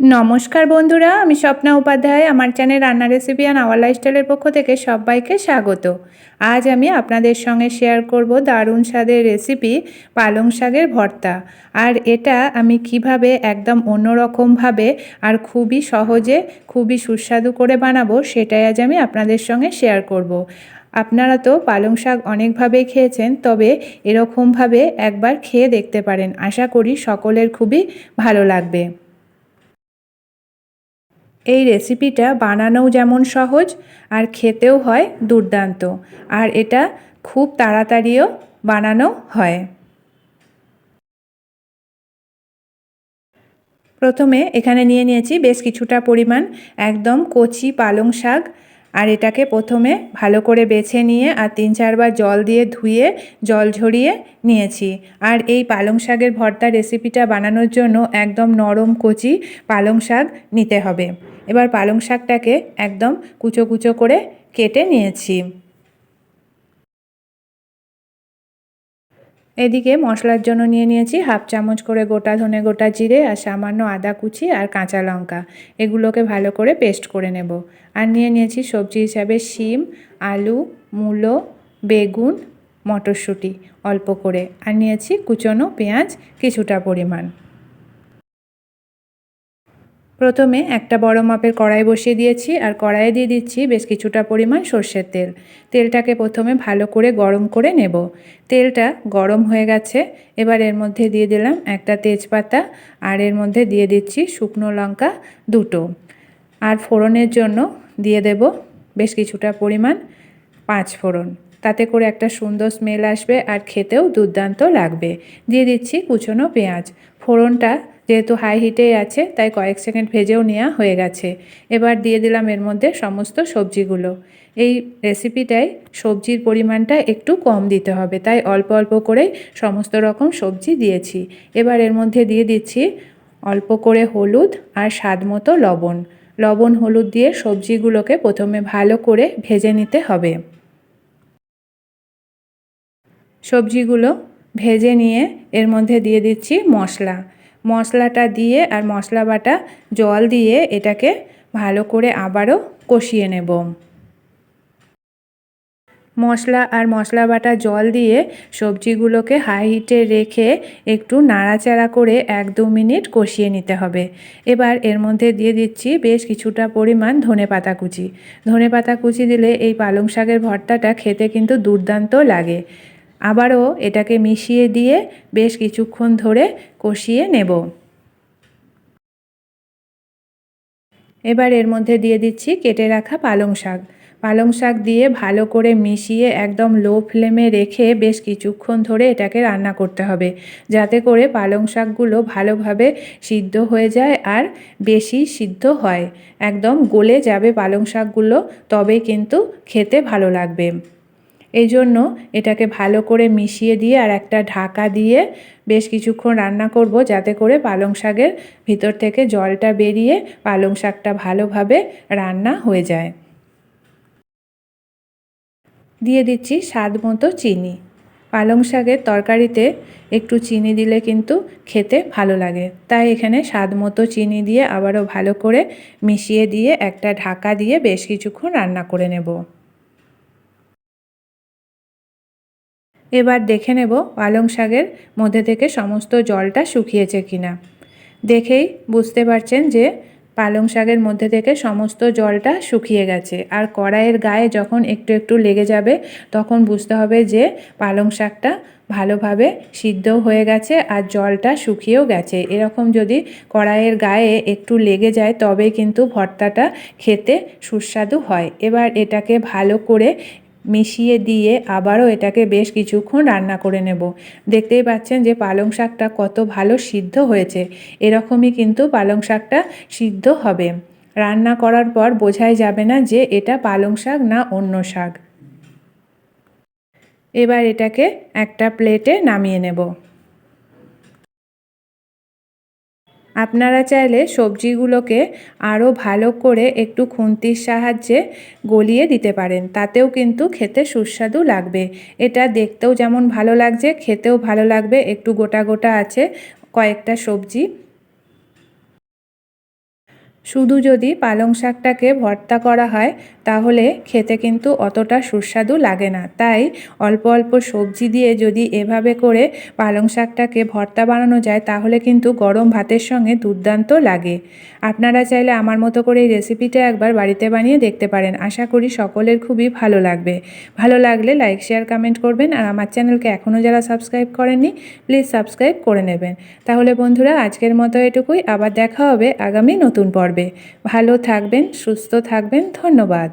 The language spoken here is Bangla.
নমস্কার বন্ধুরা, আমি স্বপ্না উপাধ্যায়। আমার চ্যানেল রান্না রেসিপি অ্যান্ড আওয়ার লাইফস্টাইলের পক্ষ থেকে সবাইকে স্বাগত। আজ আমি আপনাদের সঙ্গে শেয়ার করব দারুণ স্বাদের রেসিপি পালং শাকের ভর্তা। আর এটা আমি কীভাবে একদম অন্যরকমভাবে আর খুবই সহজে, খুবই সুস্বাদু করে বানাবো, সেটাই আজ আমি আপনাদের সঙ্গে শেয়ার করব। আপনারা তো পালং শাক অনেকভাবেই খেয়েছেন, তবে এরকমভাবে একবার খেয়ে দেখতে পারেন। আশা করি সকলের খুবই ভালো লাগবে। এই রেসিপিটা বানানোও যেমন সহজ আর খেতেও হয় দুর্দান্ত। আর এটা খুব তাড়াতাড়িও বানানো হয়। প্রথমে এখানে নিয়ে নিয়েছি বেশ কিছুটা পরিমাণ একদম কচি পালং শাক আর এটাকে প্রথমে ভালো করে বেছে নিয়ে আর তিন চারবার জল দিয়ে ধুয়ে, জল ঝরিয়ে নিয়েছি। আর এই পালং শাকের ভর্তা রেসিপিটা বানানোর জন্য একদম নরম কচি পালং শাক নিতে হবে। এবার পালং শাকটাকে একদম কুচো কুচো করে কেটে নিয়েছি। এদিকে মশলার জন্য নিয়ে নিয়েছি হাফ চামচ করে গোটা ধনে গোটা জিরে আর সামান্য আদা কুচি আর কাঁচা লঙ্কা। এগুলোকে ভালো করে পেস্ট করে নেব। আর নিয়ে নিয়েছি সবজি হিসাবে শিম, আলু, মূলো, বেগুন, মটরশুঁটি অল্প করে। আর নিয়েছি কুচনো পেঁয়াজ কিছুটা পরিমাণ। প্রথমে একটা বড় মাপের কড়াই বসিয়ে দিয়েছি আর কড়াইয়ে দিয়ে দিচ্ছি বেশ কিছুটা পরিমাণ সর্ষের তেল। তেলটাকে প্রথমে ভালো করে গরম করে নেব। তেলটা গরম হয়ে গেছে। এবার এর মধ্যে দিয়ে দিলাম একটা তেজপাতা আর এর মধ্যে দিয়ে দিচ্ছি শুকনো লঙ্কা দুটো। আর ফোড়নের জন্য দিয়ে দেব বেশ কিছুটা পরিমাণ পাঁচ ফোড়ন। তাতে করে একটা সুন্দর স্মেল আসবে আর খেতেও দুর্দান্ত লাগবে। দিয়ে দিচ্ছি কুচনো পেঁয়াজ। ফোড়নটা যেহেতু হাই হিটেই আছে, তাই কয়েক সেকেন্ড ভেজেও নেওয়া হয়ে গেছে। এবার দিয়ে দিলাম এর মধ্যে সমস্ত সবজিগুলো। এই রেসিপিটায় সবজির পরিমাণটা একটু কম দিতে হবে, তাই অল্প অল্প করেই সমস্ত রকম সবজি দিয়েছি। এবার এর মধ্যে দিয়ে দিচ্ছি অল্প করে হলুদ আর স্বাদ মতো লবণ। লবণ, হলুদ দিয়ে সবজিগুলোকে প্রথমে ভালো করে ভেজে নিতে হবে। সবজিগুলো ভেজে নিয়ে এর মধ্যে দিয়ে দিচ্ছি মশলা। মশলাটা দিয়ে আর মশলা বাটা জল দিয়ে এটাকে ভালো করে আবারও কষিয়ে নেব। মশলা আর মশলা বাটা জল দিয়ে সবজিগুলোকে হাই হিটে রেখে একটু নাড়াচাড়া করে এক দু মিনিট কষিয়ে নিতে হবে। এবার এর মধ্যে দিয়ে দিচ্ছি বেশ কিছুটা পরিমাণ ধনে পাতা কুচি। ধনে পাতা কুচি দিলে এই পালং শাকের ভর্তাটা খেতে কিন্তু দুর্দান্ত লাগে। আবারও এটাকে মিশিয়ে দিয়ে বেশ কিছুক্ষণ ধরে কষিয়ে নেব। এবার এর মধ্যে দিয়ে দিচ্ছি কেটে রাখা পালং শাক। পালং শাক দিয়ে ভালো করে মিশিয়ে একদম লো ফ্লেমে রেখে বেশ কিছুক্ষণ ধরে এটাকে রান্না করতে হবে, যাতে করে পালং শাকগুলো ভালোভাবে সিদ্ধ হয়ে যায় আর বেশি সিদ্ধ হয়। একদম গলে যাবে পালং শাকগুলো তবে কিন্তু খেতে ভালো লাগবে। এই জন্য এটাকে ভালো করে মিশিয়ে দিয়ে আর একটা ঢাকা দিয়ে বেশ কিছুক্ষণ রান্না করব যাতে করে পালং শাকের ভিতর থেকে জলটা বেরিয়ে পালং শাকটা ভালোভাবে রান্না হয়ে যায়। দিয়ে দিচ্ছি স্বাদ মতো চিনি। পালং শাকের তরকারিতে একটু চিনি দিলে কিন্তু খেতে ভালো লাগে। তাই এখানে স্বাদ মতো চিনি দিয়ে আবারও ভালো করে মিশিয়ে দিয়ে একটা ঢাকা দিয়ে বেশ কিছুক্ষণ রান্না করে নেব। এবার দেখে নেব পালং শাকের মধ্যে থেকে সমস্ত জলটা শুকিয়েছে কিনা। দেখেই বুঝতে পারছেন যে পালং শাকের মধ্যে থেকে সমস্ত জলটা শুকিয়ে গেছে। আর কড়াইয়ের গায়ে যখন একটু একটু লেগে যাবে, তখন বুঝতে হবে যে পালং শাকটা ভালোভাবে সিদ্ধ হয়ে গেছে আর জলটা শুকিয়েও গেছে। এরকম যদি কড়াইয়ের গায়ে একটু লেগে যায় তবে কিন্তু ভর্তাটা খেতে সুস্বাদু হয়। এবার এটাকে ভালো করে মিশিয়ে দিয়ে আবারও এটাকে বেশ কিছুক্ষণ রান্না করে নেব। দেখতেই পাচ্ছেন যে পালং শাকটা কত ভালো সিদ্ধ হয়েছে। এরকমই কিন্তু পালং শাকটা সিদ্ধ হবে। রান্না করার পর বোঝাই যাবে না যে এটা পালং শাক না অন্য শাক। এবার এটাকে একটা প্লেটে নামিয়ে নেব। আপনারা চাইলে সবজিগুলোকে আরও ভালো করে একটু খুন্তির সাহায্যে গলিয়ে দিতে পারেন। তাতেও কিন্তু খেতে সুস্বাদু লাগবে। এটা দেখতেও যেমন ভালো লাগছে, খেতেও ভালো লাগবে। একটু গোটা গোটা আছে, কয়েকটা সবজি। শুধু যদি পালং শাকটাকে ভর্তা করা হয়, তাহলে খেতে কিন্তু অতটা সুস্বাদু লাগে না। তাই অল্প অল্প সবজি দিয়ে যদি এভাবে করে পালং শাকটাকে ভর্তা বানানো যায়, তাহলে কিন্তু গরম ভাতের সঙ্গে দুর্দান্ত লাগে। আপনারা চাইলে আমার মতো করে এই রেসিপিটা একবার বাড়িতে বানিয়ে দেখতে পারেন। আশা করি সকলের খুবই ভালো লাগবে। ভালো লাগলে লাইক, শেয়ার, কমেন্ট করবেন আর আমার চ্যানেলকে এখনও যারা সাবস্ক্রাইব করেননি, প্লিজ সাবস্ক্রাইব করে নেবেন। তাহলে বন্ধুরা, আজকের মতো এটুকুই। আবার দেখা হবে আগামী নতুন পর্বে। ভালো থাকবেন সুস্থ থাকবেন ধন্যবাদ।